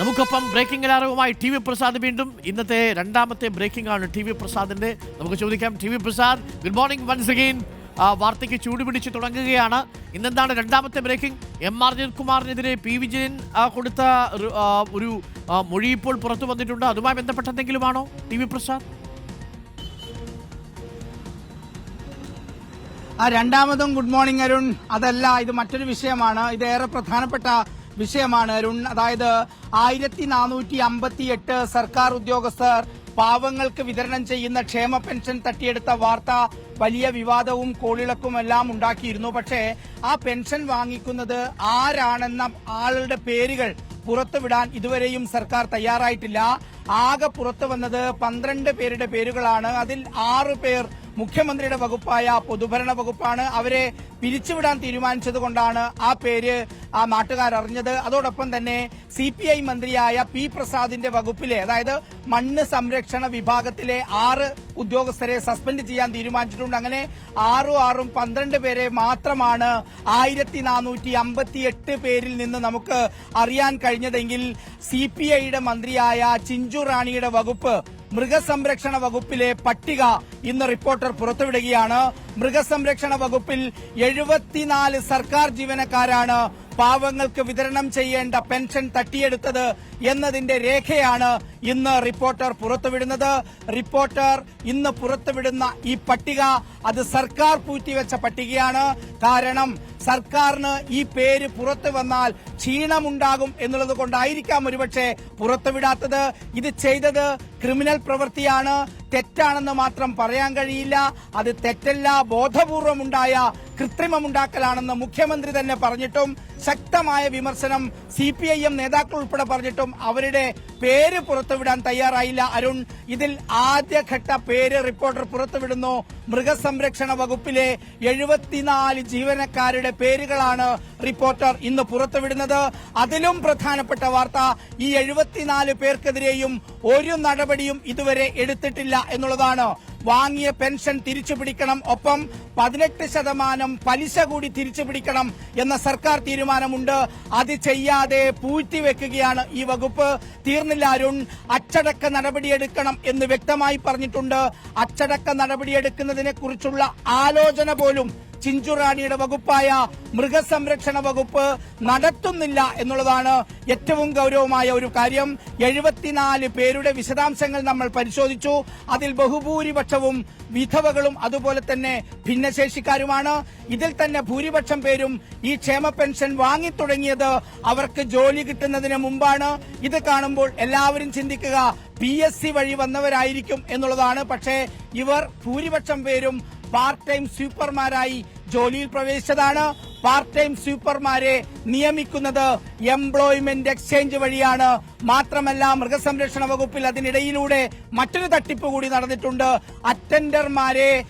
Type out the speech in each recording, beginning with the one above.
നമുക്കൊപ്പം ബ്രേക്കിംഗ് അലാറവുമായി T V Prasad വീണ്ടും. ഇന്നത്തെ രണ്ടാമത്തെ ബ്രേക്കിംഗ് ആണ് ടി വി പ്രസാദിന്റെ. നമുക്ക് ചോദിക്കാം T V Prasad good morning once again വാർത്തയ്ക്ക് ചൂടുപിടിച്ച് തുടങ്ങുകയാണ്. ഇന്നെന്താണ് രണ്ടാമത്തെ ബ്രേക്കിംഗ് എം ആർ കുമാറിനെതിരെ പി വിജയൻ കൊടുത്ത ഒരു, മൊഴി ഇപ്പോൾ പുറത്തു വന്നിട്ടുണ്ട്. അതുമായി ബന്ധപ്പെട്ട എന്തെങ്കിലുമാണോ ടി വി പ്രസാദ്? രണ്ടാമതും ഗുഡ് മോർണിംഗ് അരുൺ. അതല്ല ഇത് മറ്റൊരു വിഷയമാണ്. ഇത് ഏറെ പ്രധാനപ്പെട്ട വിഷയമാണ്. അതായത് ആയിരത്തി നാനൂറ്റി അമ്പത്തി എട്ട് സർക്കാർ ഉദ്യോഗസ്ഥർ പാവങ്ങൾക്ക് വിതരണം ചെയ്യുന്ന ക്ഷേമ പെൻഷൻ തട്ടിയെടുത്ത വാർത്ത വലിയ വിവാദവും കോളിളക്കുമെല്ലാം ഉണ്ടാക്കിയിരുന്നു. പക്ഷേ ആ പെൻഷൻ വാങ്ങിക്കുന്നത് ആരാണെന്ന ആളുടെ പേരുകൾ പുറത്തുവിടാൻ ഇതുവരെയും സർക്കാർ തയ്യാറായിട്ടില്ല. ആകെ പുറത്തു വന്നത് പന്ത്രണ്ട് പേരുടെ പേരുകളാണ്. അതിൽ ആറ് പേർ മുഖ്യമന്ത്രിയുടെ വകുപ്പായ പൊതുഭരണ വകുപ്പാണ് അവരെ പിരിച്ചുവിടാൻ തീരുമാനിച്ചത് കൊണ്ടാണ് ആ പേര് ആ നാട്ടുകാർ അറിഞ്ഞത് അതോടൊപ്പം തന്നെ സി പി ഐ മന്ത്രിയായ പി പ്രസാദിന്റെ വകുപ്പിലെ അതായത് മണ്ണ് സംരക്ഷണ വിഭാഗത്തിലെ ആറ് ഉദ്യോഗസ്ഥരെ സസ്പെൻഡ് ചെയ്യാൻ തീരുമാനിച്ചിട്ടുണ്ട്. അങ്ങനെ ആറു ആറും പന്ത്രണ്ട് പേരെ മാത്രമാണ് ആയിരത്തി നാനൂറ്റി അമ്പത്തി എട്ട് പേരിൽ നിന്ന് നമുക്ക് അറിയാൻ കഴിഞ്ഞതെങ്കിൽ സി പി ഐയുടെ മന്ത്രിയായ ചിഞ്ചു റാണിയുടെ വകുപ്പ് മൃഗസംരക്ഷണ വകുപ്പിലെ പട്ടിക ഇന്ന് റിപ്പോർട്ടർ പുറത്തുവിടുകയാണ്. മൃഗസംരക്ഷണ വകുപ്പിൽ എഴുപത്തിനാല് സർക്കാർ ജീവനക്കാരാണ് പാവങ്ങൾക്ക് വിതരണം ചെയ്യേണ്ട പെൻഷൻ തട്ടിയെടുത്തത് എന്നതിന്റെ രേഖയാണ് ഇന്ന് റിപ്പോർട്ടർ പുറത്തുവിടുന്നത്. റിപ്പോർട്ടർ ഇന്ന് പുറത്തുവിടുന്ന ഈ പട്ടിക അത് സർക്കാർ പൂഴ്ത്തിവെച്ച പട്ടികയാണ്. കാരണം സർക്കാരിന് ഈ പേര് പുറത്തു വന്നാൽ ക്ഷീണമുണ്ടാകും എന്നുള്ളത് കൊണ്ടായിരിക്കാം ഒരുപക്ഷെ പുറത്തുവിടാത്തത്. ഇത് ചെയ്തത് ക്രിമിനൽ പ്രവൃത്തിയാണ്. തെറ്റാണെന്ന് മാത്രം പറയാൻ കഴിയില്ല. അത് തെറ്റല്ല ബോധപൂർവമുണ്ടായ കൃത്രിമമുണ്ടാക്കലാണെന്ന് മുഖ്യമന്ത്രി തന്നെ പറഞ്ഞിട്ടും ശക്തമായ വിമർശനം സി പി ഐ എം നേതാക്കൾ ഉൾപ്പെടെ പറഞ്ഞിട്ടും അവരുടെ പേര് പുറത്തുവിടാൻ തയ്യാറായില്ല. അരുൺ ഇതിൽ ആദ്യഘട്ട പേര് റിപ്പോർട്ടർ പുറത്തുവിടുന്നു. മൃഗസംരക്ഷണ വകുപ്പിലെ എഴുപത്തിനാല് ജീവനക്കാരുടെ പേരുകളാണ് റിപ്പോർട്ടർ ഇന്ന് പുറത്തുവിടുന്നത്. അതിലും പ്രധാനപ്പെട്ട വാർത്ത ഈ എഴുപത്തിനാല് പേർക്കെതിരെയും ഒരു നടപടിയും ഇതുവരെ എടുത്തിട്ടില്ല. എന്നുള്ളതാണ്. വാങ്ങിയ പെൻഷൻ തിരിച്ചു പിടിക്കണം ഒപ്പം പതിനെട്ട് ശതമാനം പലിശ കൂടി തിരിച്ചു പിടിക്കണം എന്ന സർക്കാർ തീരുമാനമുണ്ട്. അത് ചെയ്യാതെ പൂഴ്ത്തിവെക്കുകയാണ് ഈ വകുപ്പ്. തീർന്നില്ല അരുൺ അച്ചടക്ക നടപടിയെടുക്കണം എന്ന് വ്യക്തമായി പറഞ്ഞിട്ടുണ്ട്. അച്ചടക്ക നടപടിയെടുക്കുന്നതിനെ കുറിച്ചുള്ള ആലോചന പോലും ചിഞ്ചുറാണിയുടെ വകുപ്പായ മൃഗസംരക്ഷണ വകുപ്പ് നടത്തുന്നില്ല എന്നുള്ളതാണ് ഏറ്റവും ഗൗരവമായ ഒരു കാര്യം. എഴുപത്തിനാല് പേരുടെ വിശദാംശങ്ങൾ നമ്മൾ പരിശോധിച്ചു. അതിൽ ബഹുഭൂരിപക്ഷവും വിധവകളും അതുപോലെ തന്നെ ഭിന്നശേഷിക്കാരുമാണ്. ഇതിൽ തന്നെ ഭൂരിപക്ഷം പേരും ഈ ക്ഷേമ പെൻഷൻ വാങ്ങിത്തുടങ്ങിയത് അവർക്ക് ജോലി കിട്ടുന്നതിന് മുമ്പാണ്. ഇത് കാണുമ്പോൾ എല്ലാവരും ചിന്തിക്കുക പി എസ് സി വഴി വന്നവരായിരിക്കും എന്നുള്ളതാണ്. പക്ഷേ ഇവർ ഭൂരിപക്ഷം പേരും പാർട്ട് ടൈം സ്വീപ്പർമാരായി ജോലിയിൽ പ്രവേശിച്ചതാണ് പാർട്ട് ടൈം സ്വീപ്പർമാരെ നിയമിക്കുന്നത് എംപ്ലോയ്മെന്റ് എക്സ്ചേഞ്ച് വഴിയാണ് മാത്രമല്ല മൃഗസംരക്ഷണ വകുപ്പിൽ അതിനിടയിലൂടെ മറ്റൊരു തട്ടിപ്പ് കൂടി നടന്നിട്ടുണ്ട്. അറ്റൻഡർമാരെ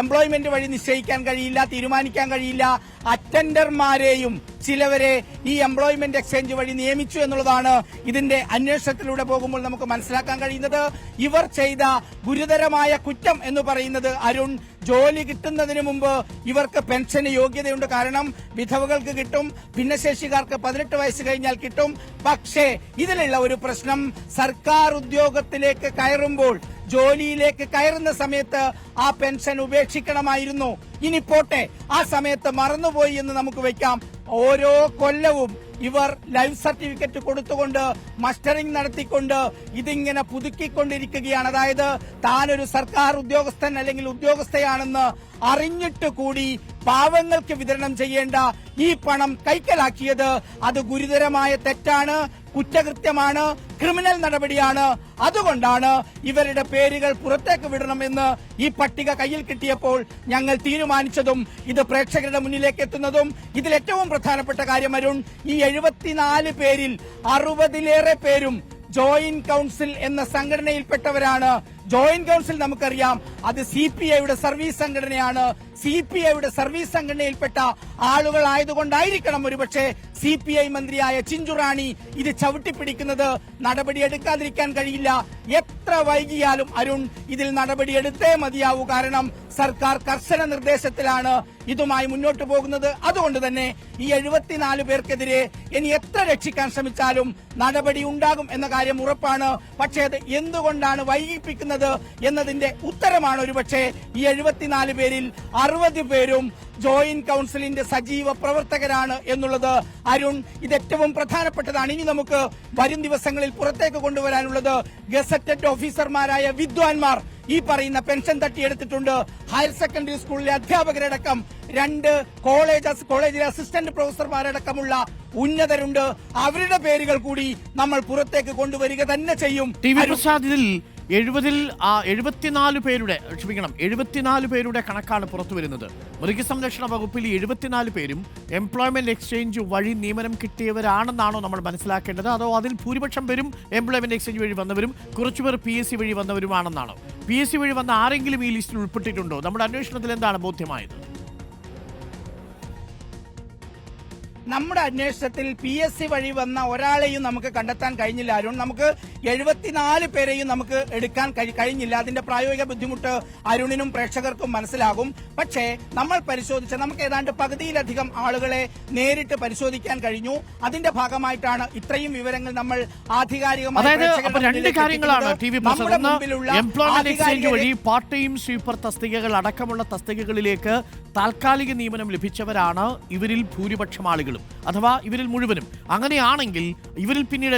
എംപ്ലോയ്മെന്റ് വഴി നിശ്ചയിക്കാൻ കഴിയില്ല തീരുമാനിക്കാൻ കഴിയില്ല. അറ്റൻഡർമാരെയും ചിലവരെ ഈ എംപ്ലോയ്മെന്റ് എക്സ്ചേഞ്ച് വഴി നിയമിച്ചു എന്നുള്ളതാണ് ഇതിന്റെ അന്വേഷണത്തിലൂടെ പോകുമ്പോൾ നമുക്ക് മനസ്സിലാക്കാൻ കഴിയുന്നത്. ഇവർ ചെയ്ത ഗുരുതരമായ കുറ്റം എന്ന് പറയുന്നത് അരുൺ. ജോലി കിട്ടുന്നതിന് മുമ്പ് ഇവർക്ക് പെൻഷന് യോഗ്യതയുണ്ട്. കാരണം വിധവകൾക്ക് കിട്ടും. ഭിന്നശേഷിക്കാർക്ക് പതിനെട്ട് വയസ്സ് കഴിഞ്ഞാൽ കിട്ടും. പക്ഷേ ഇതിലുള്ള ഒരു പ്രശ്നം സർക്കാർ ഉദ്യോഗത്തിലേക്ക് കയറുമ്പോൾ ജോലിയിലേക്ക് കയറുന്ന സമയത്ത് ആ പെൻഷൻ ഉപേക്ഷിക്കണമായിരുന്നു. ഇനി പോട്ടെ ആ സമയത്ത് മറന്നുപോയി എന്ന് നമുക്ക് വെക്കാം. ഓരോ കൊല്ലവും ഇവർ ലൈഫ് സർട്ടിഫിക്കറ്റ് കൊടുത്തുകൊണ്ട് മസ്റ്ററിംഗ് നടത്തിക്കൊണ്ട് ഇതിങ്ങനെ പുതുക്കിക്കൊണ്ടിരിക്കുകയാണ്. അതായത് താനൊരു സർക്കാർ ഉദ്യോഗസ്ഥൻ അല്ലെങ്കിൽ ഉദ്യോഗസ്ഥയാണെന്ന് അറിഞ്ഞിട്ട് കൂടി പാവങ്ങൾക്ക് വിതരണം ചെയ്യേണ്ട ഈ പണം കൈക്കലാക്കിയത് അത് ഗുരുതരമായ തെറ്റാണ് കുറ്റകൃത്യമാണ് ക്രിമിനൽ നടപടിയാണ്. അതുകൊണ്ടാണ് ഇവരുടെ പേരുകൾ പുറത്തേക്ക് വിടണമെന്ന് ഈ പട്ടിക കയ്യിൽ കിട്ടിയപ്പോൾ ഞങ്ങൾ തീരുമാനിച്ചതും ഇത് പ്രേക്ഷകരുടെ മുന്നിലേക്ക് എത്തുന്നതും ഇതിൽ ഏറ്റവും പ്രധാനപ്പെട്ട കാര്യം അരുൺ ഈ എഴുപത്തിനാല് പേരിൽ അറുപതിലേറെ പേരും ജോയിന്റ് കൌൺസിൽ എന്ന സംഘടനയിൽപ്പെട്ടവരാണ്. ജോയിന്റ് കൌൺസിൽ നമുക്കറിയാം അത് സി പി ഐയുടെ സർവീസ് സംഘടനയാണ്. സി പി ഐയുടെ സർവീസ് സംഘടനയിൽപ്പെട്ട ആളുകളായതുകൊണ്ടായിരിക്കണം ഒരുപക്ഷെ സി പി ഐ മന്ത്രിയായ ചിഞ്ചുറാണി ഇത് ചവിട്ടിപ്പിടിക്കുന്നത്. നടപടിയെടുക്കാതിരിക്കാൻ കഴിയില്ല. എത്ര വൈകിയാലും അരുൺ ഇതിൽ നടപടിയെടുത്തേ മതിയാവൂ. കാരണം സർക്കാർ കർശന നിർദ്ദേശത്തിലാണ് ഇതുമായി മുന്നോട്ട് പോകുന്നത്. അതുകൊണ്ട് തന്നെ ഈ എഴുപത്തിനാല് പേർക്കെതിരെ ഇനി എത്ര രക്ഷിക്കാൻ ശ്രമിച്ചാലും നടപടി ഉണ്ടാകും എന്ന കാര്യം ഉറപ്പാണ്. പക്ഷേ അത് എന്തുകൊണ്ടാണ് വൈകിപ്പിക്കുന്നത് എന്നതിന്റെ ഉത്തരമാണ് ഒരുപക്ഷെ ഈ എഴുപത്തിനാല് പേരിൽ അറുപത് പേരും ജോയിന്റ് കൌൺസിലിന്റെ സജീവ പ്രവർത്തകരാണ് എന്നുള്ളത് അരുൺ ഇത് ഏറ്റവും പ്രധാനപ്പെട്ടതാണ്. ഇനി നമുക്ക് വരും ദിവസങ്ങളിൽ പുറത്തേക്ക് കൊണ്ടുവരാനുള്ളത് ഗസറ്റഡ് ഓഫീസർമാരായ വിദ്വാൻമാർ ഈ പറയുന്ന പെൻഷൻ തട്ടിയെടുത്തിട്ടുണ്ട്. ഹയർ സെക്കൻഡറി സ്കൂളിലെ അധ്യാപകരടക്കം രണ്ട് കോളേജ് കോളേജിലെ അസിസ്റ്റന്റ് പ്രൊഫസർമാരടക്കമുള്ള ഉന്നതരുണ്ട്. അവരുടെ പേരുകൾ കൂടി നമ്മൾ പുറത്തേക്ക് കൊണ്ടുവരിക തന്നെ ചെയ്യും. ടി വി എഴുപതിൽ എഴുപത്തിനാല് പേരുടെ ക്ഷമിക്കണം എഴുപത്തിനാല് പേരുടെ കണക്കാണ് പുറത്തു വരുന്നത്. മൃഗസംരക്ഷണ വകുപ്പിൽ എഴുപത്തിനാല് പേരും എംപ്ലോയ്മെന്റ് എക്സ്ചേഞ്ച് വഴി നിയമനം കിട്ടിയവരാണെന്നാണോ നമ്മൾ മനസ്സിലാക്കേണ്ടത്? അതോ അതിൽ ഭൂരിപക്ഷം പേരും എംപ്ലോയ്മെന്റ് എക്സ്ചേഞ്ച് വഴി വന്നവരും കുറച്ചുപേർ പി എസ് സി വഴി വന്നവരുമാണെന്നാണോ? പി എസ് സി വഴി വന്ന ആരെങ്കിലും ഈ ലിസ്റ്റിൽ ഉൾപ്പെട്ടിട്ടുണ്ടോ? നമ്മുടെ അന്വേഷണത്തിൽ എന്താണ് ബോധ്യമായത്? നമ്മുടെ അന്വേഷണത്തിൽ പി എസ് സി വഴി വന്ന ഒരാളെയും നമുക്ക് കണ്ടെത്താൻ കഴിഞ്ഞില്ല അരുൺ. നമുക്ക് എഴുപത്തിനാല് പേരെയും നമുക്ക് എടുക്കാൻ കഴിഞ്ഞില്ല. അതിന്റെ പ്രായോഗിക ബുദ്ധിമുട്ട് അരുണിനും പ്രേക്ഷകർക്കും മനസ്സിലാകും. പക്ഷേ നമ്മൾ പരിശോധിച്ച നമുക്ക് ഏതാണ്ട് പകുതിയിലധികം ആളുകളെ നേരിട്ട് പരിശോധിക്കാൻ കഴിഞ്ഞു. അതിന്റെ ഭാഗമായിട്ടാണ് ഇത്രയും വിവരങ്ങൾ നമ്മൾ ആധികാരികമായി രണ്ട് കാര്യങ്ങളാണ് ടി. വി എംപ്ലോയ്മെന്റ് എക്സ്ചേഞ്ച് വഴി പാർട്ട് ടൈം സ്വീപ്പർ തസ്തികകൾ അടക്കമുള്ള തസ്തികകളിലേക്ക് താൽക്കാലിക നിയമനം ലഭിച്ചവരാണ് ഇവരിൽ ഭൂരിപക്ഷം ആളുകളും അഥവാ ഇവരിൽ മുഴുവനും. അങ്ങനെയാണെങ്കിൽ ഇവരിൽ പിന്നീട്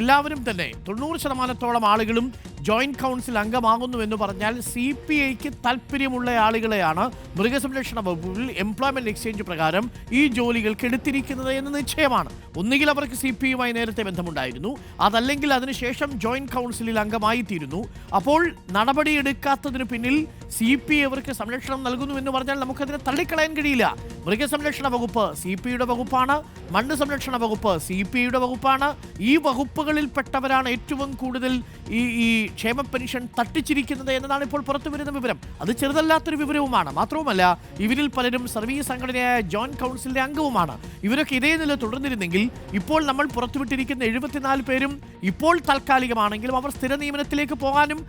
എല്ലാവരും തന്നെ തൊണ്ണൂറ് ശതമാനത്തോളം ആളുകളും ജോയിന്റ് കൗൺസിൽ അംഗമാകുന്നു എന്ന് പറഞ്ഞാൽ സി പി ഐക്ക് താല്പര്യമുള്ള ആളുകളെയാണ് മൃഗസംരക്ഷണ വകുപ്പിൽ എംപ്ലോയ്മെന്റ് എക്സ്ചേഞ്ച് പ്രകാരം ഈ ജോലികൾക്ക് എടുത്തിരിക്കുന്നത് എന്ന് നിശ്ചയമാണ്. ഒന്നുകിൽ അവർക്ക് സി പി യുമായി നേരത്തെ ബന്ധമുണ്ടായിരുന്നു അതല്ലെങ്കിൽ അതിനുശേഷം ജോയിന്റ് കൗൺസിലിൽ അംഗമായി തീരുന്നു അപ്പോൾ നടപടിയെടുക്കാത്തതിന് പിന്നിൽ സി പി അവർക്ക് സംരക്ഷണം നൽകുന്നു എന്ന് പറഞ്ഞാൽ നമുക്കതിനെ തള്ളിക്കളയാൻ കഴിയില്ല. മൃഗസംരക്ഷണ വകുപ്പ് സി പി യുടെ വകുപ്പാണ് മണ്ണ് സംരക്ഷണ വകുപ്പ് സി പി യുടെ വകുപ്പാണ്. ഈ വകുപ്പുകളിൽപ്പെട്ടവരാണ് ഏറ്റവും കൂടുതൽ ഈ ഈ ക്ഷേമ പെൻഷൻ തട്ടിച്ചിരിക്കുന്നത് എന്നതാണ് ഇപ്പോൾ പുറത്തു വരുന്ന വിവരം. അത് ചെറുതല്ലാത്തൊരു വിവരവുമാണ്. മാത്രവുമല്ല ഇവരിൽ പലരും സർവീസ് സംഘടനയായ ജോയിന്റ് കൗൺസിലിന്റെ അംഗവുമാണ്. ഇവരൊക്കെ ഇതേ നില തുടർന്നിരുന്നെങ്കിൽ ഇപ്പോൾ നമ്മൾ പുറത്തുവിട്ടിരിക്കുന്ന എഴുപത്തിനാല് പേരും ഇപ്പോൾ താൽക്കാലികമാണെങ്കിലും അവർ സ്ഥിര നിയമനത്തിലേക്ക് പോകാനും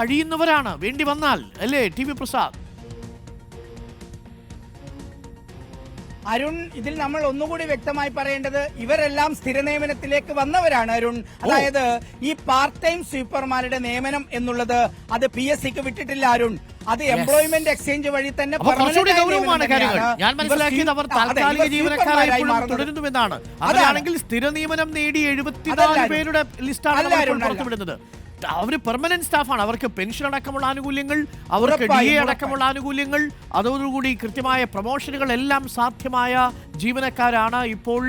കഴിയുന്നവരാണ്. വേണ്ടി വന്നാൽ അല്ലേ ടി വി പ്രസാദ്? അരുൺ ഇതിൽ നമ്മൾ ഒന്നുകൂടി വ്യക്തമായി പറയേണ്ടത് ഇവരെല്ലാം സ്ഥിര നിയമനത്തിലേക്ക് വന്നവരാണ് അരുൺ. അതായത് ഈ പാർട്ട് ടൈം സ്വീപ്പർമാരുടെ നിയമനം എന്നുള്ളത് അത് പി എസ് സിക്ക് വിട്ടിട്ടില്ല അരുൺ. അത് എംപ്ലോയ്മെന്റ് എക്സ്ചേഞ്ച് വഴി തന്നെ അതാണെങ്കിൽ ഞാൻ മനസ്സിലാക്കിയത് അവർ താൽക്കാലിക ജീവനക്കാരായി സ്വീപ്പർമാരായി ഇപ്പോഴും മാറുന്നത്. തുടരുന്നുവെന്നാണ്. അതാണ്. സ്ഥിര നിയമനം നേടി എഴുപത്തിനാല് പേരുടെ ലിസ്റ്റാണ് പുറത്തുവിടുന്നത്. അവർ പെർമനന്റ് സ്റ്റാഫാണ് അവർക്ക് പെൻഷൻ അടക്കമുള്ള ആനുകൂല്യങ്ങൾ അവർക്ക് ഡി എ അടക്കമുള്ള ആനുകൂല്യങ്ങൾ അതോടുകൂടി കൃത്യമായ പ്രൊമോഷനുകൾ എല്ലാം സാധ്യമായ ജീവനക്കാരാണ്. ഇപ്പോൾ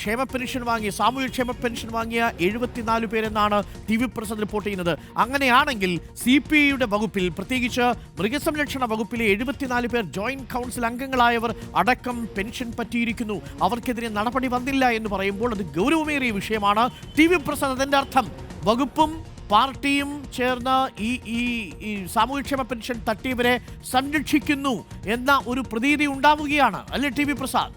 ക്ഷേമ പെൻഷൻ വാങ്ങിയ സാമൂഹ്യ ക്ഷേമ പെൻഷൻ വാങ്ങിയ എഴുപത്തിനാല് പേരെന്നാണ് ടി വി പ്രസന്റ് റിപ്പോർട്ട് ചെയ്യുന്നത്. അങ്ങനെയാണെങ്കിൽ സി പി ഐയുടെ വകുപ്പിൽ പ്രത്യേകിച്ച് മൃഗസംരക്ഷണ വകുപ്പിലെ എഴുപത്തിനാല് പേർ ജോയിന്റ് കൗൺസിൽ അംഗങ്ങളായവർ അടക്കം പെൻഷൻ പറ്റിയിരിക്കുന്നു. അവർക്കെതിരെ നടപടി വന്നില്ല എന്ന് പറയുമ്പോൾ അത് ഗൗരവമേറിയ വിഷയമാണ്. ടി വി പ്രസന്റ് അതിന്റെ അർത്ഥം വകുപ്പും പാർട്ടിയും ചേർന്ന് ഈ ഈ ഈ സാമൂഹ്യക്ഷേമ പെൻഷൻ തട്ടിയവരെ സംരക്ഷിക്കുന്നു എന്ന ഒരു പ്രതീതി ഉണ്ടാവുകയാണ്. അല്ലേ ടി വി പ്രസാദ്?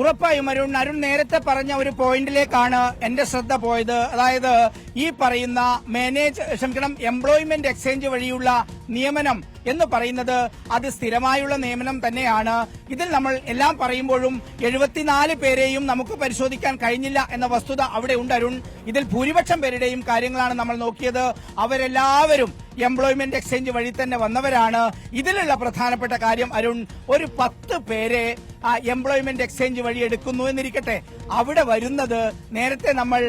ഉറപ്പായും അരുൺ അരുൺ നേരത്തെ പറഞ്ഞ ഒരു പോയിന്റിലേക്കാണ് എന്റെ ശ്രദ്ധ പോയത്. അതായത് ഈ പറയുന്ന മാനേജ് ക്ഷമിക്കണം എംപ്ലോയ്മെന്റ് എക്സ്ചേഞ്ച് വഴിയുള്ള നിയമനം എന്ന് പറയുന്നത് അത് സ്ഥിരമായുള്ള നിയമനം തന്നെയാണ്. ഇതിൽ നമ്മൾ എല്ലാം പറയുമ്പോഴും എഴുപത്തിനാല് പേരെയും നമുക്ക് പരിശോധിക്കാൻ കഴിഞ്ഞില്ല എന്ന വസ്തുത അവിടെ ഉണ്ട് അരുൺ. ഇതിൽ ഭൂരിപക്ഷം പേരുടെയും കാര്യങ്ങളാണ് നമ്മൾ നോക്കിയത്. അവരെല്ലാവരും എംപ്ലോയ്മെന്റ് എക്സ്ചേഞ്ച് വഴി തന്നെ വന്നവരാണ്. ഇതിലുള്ള പ്രധാനപ്പെട്ട കാര്യം അരുൺ ഒരു പത്ത് പേരെ ആ എംപ്ലോയ്മെന്റ് എക്സ്ചേഞ്ച് വഴി എടുക്കുന്നു എന്നിരിക്കട്ടെ. അവിടെ വരുന്നത് നേരത്തെ നമ്മൾ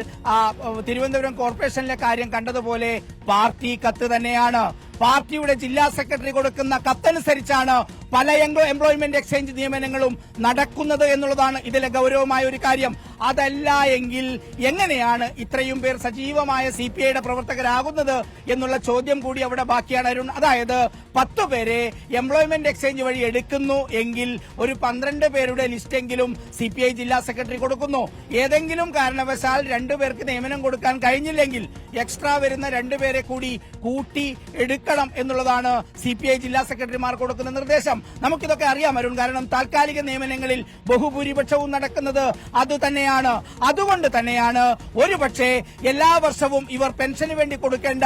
തിരുവനന്തപുരം കോർപ്പറേഷനിലെ കാര്യം കണ്ടതുപോലെ പാർട്ടി കത്ത് തന്നെയാണ്. പാർട്ടിയുടെ ജില്ലാ സെക്രട്ടറി കൊടുക്കുന്ന കത്തനുസരിച്ചാണ് പല എംപ്ലോ- എംപ്ലോയ്മെന്റ് എക്സ്ചേഞ്ച് നിയമനങ്ങളും നടക്കുന്നത് എന്നുള്ളതാണ് ഇതിലെ ഗൗരവമായ ഒരു കാര്യം. അതല്ല എങ്കിൽ എങ്ങനെയാണ് ഇത്രയും പേർ സജീവമായ സി പി ഐയുടെ പ്രവർത്തകരാകുന്നത് എന്നുള്ള ചോദ്യം കൂടി അവിടെ ബാക്കിയാണ് അരുൺ. അതായത് പത്ത് പേരെ എംപ്ലോയ്മെന്റ് എക്സ്ചേഞ്ച് വഴി എടുക്കുന്നു എങ്കിൽ ഒരു പന്ത്രണ്ട് പേരുടെ ലിസ്റ്റെങ്കിലും സി പി ഐ ജില്ലാ സെക്രട്ടറി കൊടുക്കുന്നു. ഏതെങ്കിലും കാരണവശാൽ രണ്ടുപേർക്ക് നിയമനം കൊടുക്കാൻ കഴിഞ്ഞില്ലെങ്കിൽ എക്സ്ട്രാ വരുന്ന രണ്ടുപേരെ കൂടി കൂട്ടി എടുക്കാൻ കൊടുക്കണം എന്നുള്ളതാണ് സി പി ഐ ജില്ലാ സെക്രട്ടറിമാർ കൊടുക്കുന്ന നിർദ്ദേശം. നമുക്കിതൊക്കെ അറിയാം അരുൺ. കാരണം താൽക്കാലിക നിയമനങ്ങളിൽ ബഹുഭൂരിപക്ഷവും നടക്കുന്നത് അത് തന്നെയാണ്. അതുകൊണ്ട് തന്നെയാണ് ഒരുപക്ഷെ എല്ലാ വർഷവും ഇവർ പെൻഷന് വേണ്ടി കൊടുക്കേണ്ട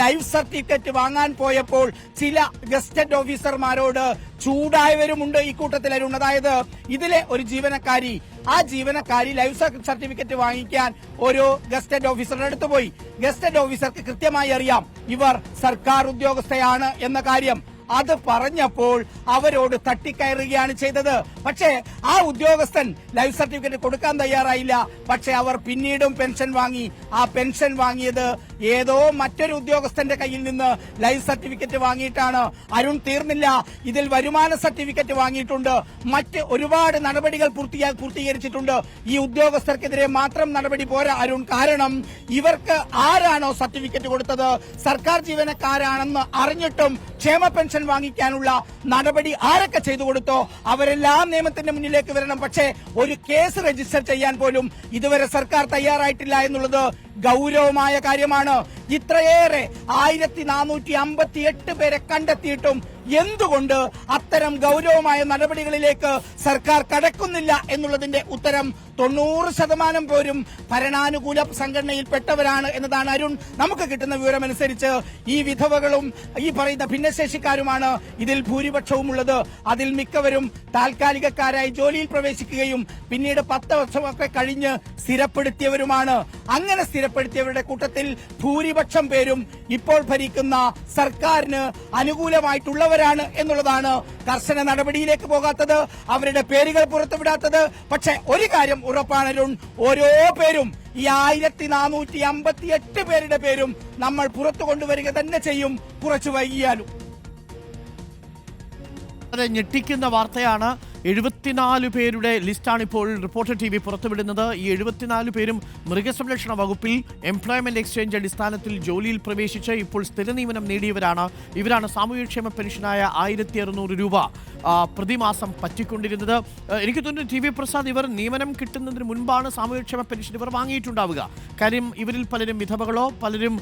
ലൈഫ് സർട്ടിഫിക്കറ്റ് വാങ്ങാൻ പോയപ്പോൾ ചില ഗസ്റ്റഡ് ഓഫീസർമാരോട് ചൂടായവരുമുണ്ട് ഈ അരുൺ. അതായത് ഇതിലെ ഒരു ജീവനക്കാരി ആ ജീവനക്കാരി ലൈഫ് സർട്ടിഫിക്കറ്റ് വാങ്ങിക്കാൻ ഒരു ഗസ്റ്റഡ് ഓഫീസറുടെ അടുത്ത് പോയി. ഗസ്റ്റഡ് ഓഫീസർക്ക് കൃത്യമായി അറിയാം ഇവർ സർക്കാർ ഉദ്യോഗസ്ഥയാണ് എന്ന കാര്യം. അത് പറഞ്ഞപ്പോൾ അവരോട് തട്ടിക്കയറുകയാണ് ചെയ്തത്. പക്ഷേ ആ ഉദ്യോഗസ്ഥൻ ലൈഫ് സർട്ടിഫിക്കറ്റ് കൊടുക്കാൻ തയ്യാറായില്ല. പക്ഷേ അവർ പിന്നീടും പെൻഷൻ വാങ്ങി. ആ പെൻഷൻ വാങ്ങിയത് ഏതോ മറ്റൊരു ഉദ്യോഗസ്ഥന്റെ കയ്യിൽ നിന്ന് ലൈഫ് സർട്ടിഫിക്കറ്റ് വാങ്ങിയിട്ടാണ്. അരുൺ തീർന്നില്ല. ഇതിൽ വരുമാന സർട്ടിഫിക്കറ്റ് വാങ്ങിയിട്ടുണ്ട്. മറ്റ് ഒരുപാട് നടപടികൾ പൂർത്തിയാ പൂർത്തീകരിച്ചിട്ടുണ്ട്. ഈ ഉദ്യോഗസ്ഥർക്കെതിരെ മാത്രം നടപടി പോരാ അരുൺ. കാരണം ഇവർക്ക് ആരാണോ സർട്ടിഫിക്കറ്റ് കൊടുത്തത്? സർക്കാർ ജീവനക്കാരാണെന്ന് അറിഞ്ഞിട്ടും ക്ഷേമ പെൻഷൻ വാങ്ങിക്കാനുള്ള നടപടി ആരൊക്കെ ചെയ്തു കൊടുത്തോ അവരെല്ലാം നിയമത്തിന്റെ മുന്നിലേക്ക് വരണം. പക്ഷേ ഒരു കേസ് രജിസ്റ്റർ ചെയ്യാൻ പോലും ഇതുവരെ സർക്കാർ തയ്യാറായിട്ടില്ല എന്നുള്ളത് ഗൗരവമായ കാര്യമാണ്. ഇത്രയേറെ ആയിരത്തി നാനൂറ്റി അമ്പത്തി എട്ട് പേരെ കണ്ടെത്തിയിട്ടും എന്തുകൊണ്ട് അത്തരം ഗൗരവമായ നടപടികളിലേക്ക് സർക്കാർ കടക്കുന്നില്ല എന്നുള്ളതിന്റെ ഉത്തരം തൊണ്ണൂറ് ശതമാനം പോരും ഭരണാനുകൂല സംഘടനയിൽപ്പെട്ടവരാണ് എന്നതാണ് അരുൺ. നമുക്ക് കിട്ടുന്ന വിവരമനുസരിച്ച് ഈ വിധവകളും ഈ പറയുന്ന ഭിന്നശേഷിക്കാരുമാണ് ഇതിൽ ഭൂരിപക്ഷവും ഉള്ളത് അതിൽ മിക്കവരും താൽക്കാലികക്കാരായി ജോലിയിൽ പ്രവേശിക്കുകയും പിന്നീട് പത്ത് വർഷമൊക്കെ കഴിഞ്ഞ് സ്ഥിരപ്പെടുത്തിയവരുമാണ്. അങ്ങനെ സ്ഥിരപ്പെടുത്തിയവരുടെ കൂട്ടത്തിൽ ഭൂരിപക്ഷം പേരും ഇപ്പോൾ ഭരിക്കുന്ന സർക്കാരിന് അനുകൂലമായിട്ടുള്ളവരാണ് എന്നുള്ളതാണ് കർശന നടപടിയിലേക്ക് പോകാത്തത് അവരുടെ പേരുകൾ പുറത്തുവിടാത്തത്. പക്ഷേ ഒരു കാര്യം ഉറപ്പാണ് അരുൺ ഓരോ പേരും ഈ ആയിരത്തി നാനൂറ്റി അമ്പത്തി എട്ട് പേരുടെ പേരും നമ്മൾ പുറത്തു കൊണ്ടുവരിക തന്നെ ചെയ്യും. കുറച്ചു വൈകിയാലും. ഞെട്ടിക്കുന്ന വാർത്തയാണ്. എഴുപത്തിനാല് പേരുടെ ലിസ്റ്റാണ് ഇപ്പോൾ റിപ്പോർട്ടർ ടി വി പുറത്തുവിടുന്നത്. ഈ എഴുപത്തിനാല് പേരും മൃഗസംരക്ഷണ വകുപ്പിൽ എംപ്ലോയ്മെന്റ് എക്സ്ചേഞ്ച് അടിസ്ഥാനത്തിൽ ജോലിയിൽ പ്രവേശിച്ച് ഇപ്പോൾ സ്ഥിര നിയമനം നേടിയവരാണ്. ഇവരാണ് സാമൂഹ്യക്ഷേമ പെൻഷനായ ആയിരത്തി അറുന്നൂറ് രൂപ പ്രതിമാസം പറ്റിക്കൊണ്ടിരുന്നത്. എനിക്ക് തോന്നുന്നു ടി വി പ്രസാദ് ഇവർ നിയമനം കിട്ടുന്നതിന് മുൻപാണ് സാമൂഹ്യക്ഷേമ പെൻഷൻ ഇവർ വാങ്ങിയിട്ടുണ്ടാവുക. കാര്യം ഇവരിൽ പലരും വിധവകളോ പലരും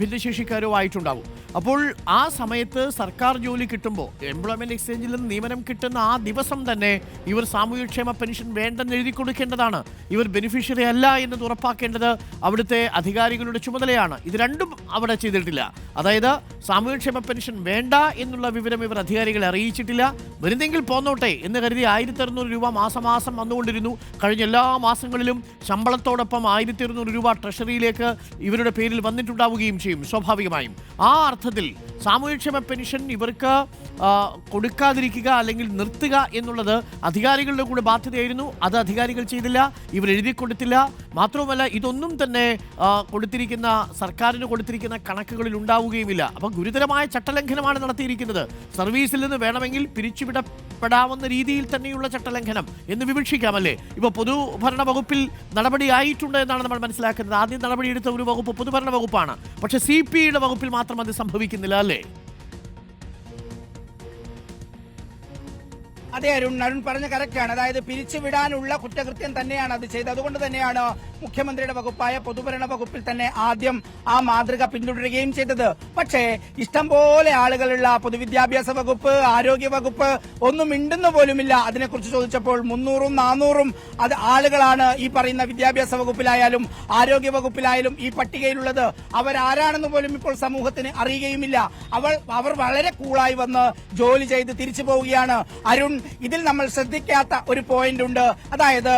ഭിന്നശേഷിക്കാരോ ആയിട്ടുണ്ടാവും. അപ്പോൾ ആ സമയത്ത് സർക്കാർ ജോലി കിട്ടുമ്പോൾ എംപ്ലോയ്മെന്റ് എക്സ്ചേഞ്ചിൽ നിന്ന് നിയമനം കിട്ടുന്ന ആ ദിവസം തന്നെ ഇവർ സാമൂഹ്യക്ഷേമ പെൻഷൻ വേണ്ടെന്ന് എഴുതി കൊടുക്കേണ്ടതാണ്. ഇവർ ബെനിഫിഷ്യറി അല്ല എന്ന് ഉറപ്പാക്കേണ്ടത് അവിടുത്തെ അധികാരികളുടെ ചുമതലയാണ്. ഇത് രണ്ടും അവിടെ ചെയ്തിട്ടില്ല. അതായത് സാമൂഹ്യക്ഷേമ പെൻഷൻ വേണ്ട എന്നുള്ള വിവരം ഇവർ അധികാരികളെ അറിയിച്ചിട്ടില്ല. വരുന്നെങ്കിൽ പോന്നോട്ടെ എന്ന് കരുതി ആയിരത്തി അറുന്നൂറ് രൂപ മാസമാസം വന്നുകൊണ്ടിരുന്നു. കഴിഞ്ഞ എല്ലാ മാസങ്ങളിലും ശമ്പളത്തോടൊപ്പം ആയിരത്തി അറുന്നൂറ് രൂപ ട്രഷറിയിലേക്ക് ഇവരുടെ പേരിൽ വന്നിട്ടുണ്ടാവുകയും ചെയ്യും സ്വാഭാവികമായും. ആ അർത്ഥത്തിൽ സാമൂഹ്യക്ഷേമ പെൻഷൻ ഇവർക്ക് കൊടുക്കാതിരിക്കുക അല്ലെങ്കിൽ നിർത്തുക എന്നുള്ളത് അധികാരികളുടെ കൂടെ ബാധ്യതയായിരുന്നു. അത് അധികാരികൾ ചെയ്തില്ല ഇവർ എഴുതി കൊടുത്തില്ല. മാത്രവുമല്ല ഇതൊന്നും തന്നെ കൊടുത്തിരിക്കുന്ന സർക്കാരിന് കൊടുത്തിരിക്കുന്ന കണക്കുകളിൽ ഉണ്ടാവുകയുമില്ല. അപ്പോൾ ഗുരുതരമായ ചട്ടലംഘനമാണ് നടത്തിയിരിക്കുന്നത്. സർവീസിൽ നിന്ന് വേണമെങ്കിൽ പിരിച്ചുവിടപ്പെടാവുന്ന രീതിയിൽ തന്നെയുള്ള ചട്ടലംഘനം എന്ന് വിവക്ഷിക്കാമല്ലേ? ഇപ്പോൾ പൊതുഭരണ വകുപ്പിൽ നടപടിയായിട്ടുണ്ട് എന്നാണ് നമ്മൾ മനസ്സിലാക്കുന്നത്. ആദ്യം നടപടിയെടുത്ത ഒരു വകുപ്പ് പൊതുഭരണ വകുപ്പാണ്. പക്ഷേ സി പി ഐയുടെ വകുപ്പിൽ മാത്രം അത് സംഭവിക്കുന്നില്ല അല്ലേ? അതെ അരുൺ അരുൺ പറഞ്ഞ കറക്റ്റാണ് അതായത് പിരിച്ചുവിടാനുള്ള കുറ്റകൃത്യം തന്നെയാണ് അത് ചെയ്തത്. അതുകൊണ്ട് തന്നെയാണ് മുഖ്യമന്ത്രിയുടെ വകുപ്പായ പൊതുഭരണ വകുപ്പിൽ തന്നെ ആദ്യം ആ മാതൃക പിന്തുടരുകയും ചെയ്തത്. പക്ഷേ ഇഷ്ടംപോലെ ആളുകളുള്ള പൊതുവിദ്യാഭ്യാസ വകുപ്പ് ആരോഗ്യ വകുപ്പ് ഒന്നും മിണ്ടുന്ന പോലുമില്ല. അതിനെക്കുറിച്ച് ചോദിച്ചപ്പോൾ മുന്നൂറും നാനൂറും അത് ആളുകളാണ് ഈ പറയുന്ന വിദ്യാഭ്യാസ വകുപ്പിലായാലും ആരോഗ്യ വകുപ്പിലായാലും ഈ പട്ടികയിലുള്ളത്. അവരാരാണെന്ന് പോലും ഇപ്പോൾ സമൂഹത്തിന് അറിയുകയുമില്ല. അവൾ അവർ വളരെ കൂളായി വന്ന് ജോലി ചെയ്ത് തിരിച്ചു പോവുകയാണ്. അരുൺ ഇതിൽ നമ്മൾ ശ്രദ്ധിക്കാത്ത ഒരു പോയിന്റ് ഉണ്ട്. അതായത്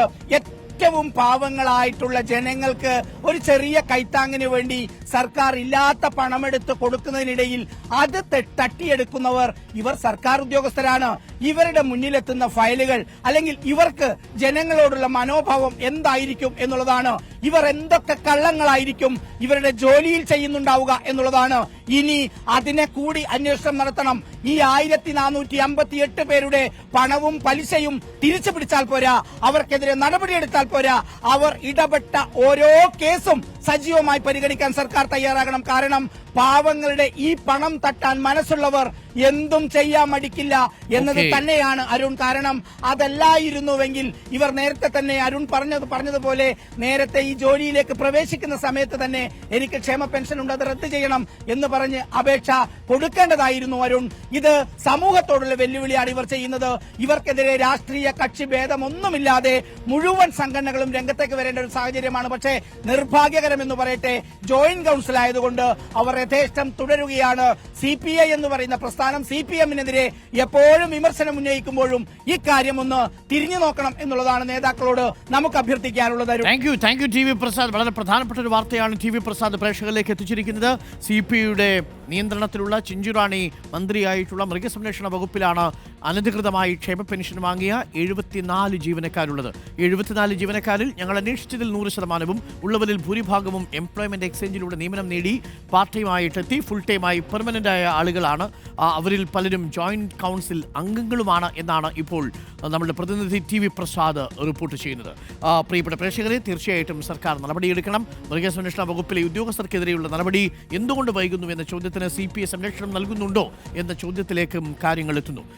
ഏറ്റവും പാവങ്ങളായിട്ടുള്ള ജനങ്ങൾക്ക് ഒരു ചെറിയ കൈത്താങ്ങിന് വേണ്ടി സർക്കാർ ഇല്ലാത്ത പണമെടുത്ത് കൊടുക്കുന്നതിനിടയിൽ അത് തട്ടിയെടുക്കുന്നവർ ഇവർ സർക്കാർ ഉദ്യോഗസ്ഥരാണ്. ഇവരുടെ മുന്നിലെത്തുന്ന ഫയലുകൾ അല്ലെങ്കിൽ ഇവർക്ക് ജനങ്ങളോടുള്ള മനോഭാവം എന്തായിരിക്കും എന്നുള്ളതാണ് ഇവർ എന്തൊക്കെ കള്ളങ്ങളായിരിക്കും ഇവരുടെ ജോലിയിൽ ചെയ്യുന്നുണ്ടാവുക എന്നുള്ളതാണ്. ഇനി അതിനെ കൂടി അന്വേഷണം നടത്തണം. ഈ ആയിരത്തി നാനൂറ്റി അമ്പത്തി എട്ട് പേരുടെ പണവും പലിശയും തിരിച്ചു പിടിച്ചാൽ പോരാ. അവർക്കെതിരെ നടപടിയെടുത്താൽ പോരാ. അവർ ഇടപെട്ട ഓരോ കേസും സജീവമായി പരിഗണിക്കാൻ സർക്കാർ തയ്യാറാകണം. കാരണം പാവങ്ങളുടെ ഈ പണം തട്ടാൻ മനസ്സുള്ളവർ എന്തും ചെയ്യാൻ മടിക്കില്ല എന്നത് തന്നെയാണ് അരുൺ. കാരണം അതല്ലായിരുന്നുവെങ്കിൽ ഇവർ നേരത്തെ തന്നെ അരുൺ പറഞ്ഞത് പറഞ്ഞതുപോലെ നേരത്തെ ഈ ജോലിയിലേക്ക് പ്രവേശിക്കുന്ന സമയത്ത് തന്നെ എനിക്ക് ക്ഷേമ പെൻഷൻ ഉണ്ട് അത് റദ്ദ് ചെയ്യണം എന്ന് പറഞ്ഞ് അപേക്ഷ കൊടുക്കേണ്ടതായിരുന്നു അരുൺ. ഇത് സമൂഹത്തോടുള്ള വെല്ലുവിളിയാണ് ഇവർ ചെയ്യുന്നത്. ഇവർക്കെതിരെ രാഷ്ട്രീയ കക്ഷി ഭേദമൊന്നുമില്ലാതെ മുഴുവൻ സംഘടനകളും രംഗത്തേക്ക് വരേണ്ട ഒരു സാഹചര്യമാണ്. പക്ഷേ നിർഭാഗ്യകരം എന്ന് പറയട്ടെ ജോയിന്റ് കൌൺസിൽ ആയതുകൊണ്ട് അവർ യഥേഷ്ടം തുടരുകയാണ്. സി പി ഐ എന്ന് പറയുന്ന പ്രസ്ഥാനം സി പി എമ്മിനെതിരെ എപ്പോഴും വിമർശനം ഉന്നയിക്കുമ്പോഴും ഈ കാര്യം ഒന്ന് തിരിഞ്ഞു നോക്കണം എന്നുള്ളതാണ് നേതാക്കളോട് നമുക്ക് അഭ്യർത്ഥിക്കാനുള്ളത്. Thank you thank you T V Prasad. വളരെ പ്രധാനപ്പെട്ട ഒരു വാർത്തയാണ് ടി വി പ്രസാദ് പ്രേക്ഷകരിലേക്ക് എത്തിച്ചിരിക്കുന്നത്. സി പി യുടെ നിയന്ത്രണത്തിലുള്ള ചിഞ്ചുറാണി മന്ത്രിയായിട്ടുള്ള മൃഗസംരക്ഷണ വകുപ്പിലാണ് അനധികൃതമായി ക്ഷേമ പെൻഷൻ വാങ്ങിയ എഴുപത്തിനാല് ജീവനക്കാരുള്ളത്. എഴുപത്തിനാല് ജീവനക്കാരിൽ ഞങ്ങൾ അന്വേഷിച്ചതിൽ നൂറ് ശതമാനവും ഉള്ളവരിൽ ഭൂരിഭാഗവും എംപ്ലോയ്മെന്റ് എക്സ്ചേഞ്ചിലൂടെ നിയമനം നേടി പാർട്ട് ടൈമായിട്ടെത്തി ഫുൾ ടൈമായി പെർമനന്റ് ആയ ആളുകളാണ്. അവരിൽ പലരും ജോയിന്റ് കൗൺസിൽ അംഗങ്ങളുമാണ് എന്നാണ് ഇപ്പോൾ നമ്മുടെ പ്രതിനിധി ടി വി പ്രസാദ് റിപ്പോർട്ട് ചെയ്യുന്നത്. പ്രിയപ്പെട്ട പ്രേക്ഷകരെ തീർച്ചയായിട്ടും സർക്കാർ നടപടിയെടുക്കണം. മൃഗസംരക്ഷണ വകുപ്പിലെ ഉദ്യോഗസ്ഥർക്കെതിരെയുള്ള നടപടി എന്തുകൊണ്ട് വൈകുന്നു എന്ന ചോദ്യത്തിന് സി പി ഐ സംരക്ഷണം നൽകുന്നുണ്ടോ എന്ന ചോദ്യത്തിലേക്കും കാര്യങ്ങൾ എത്തുന്നു.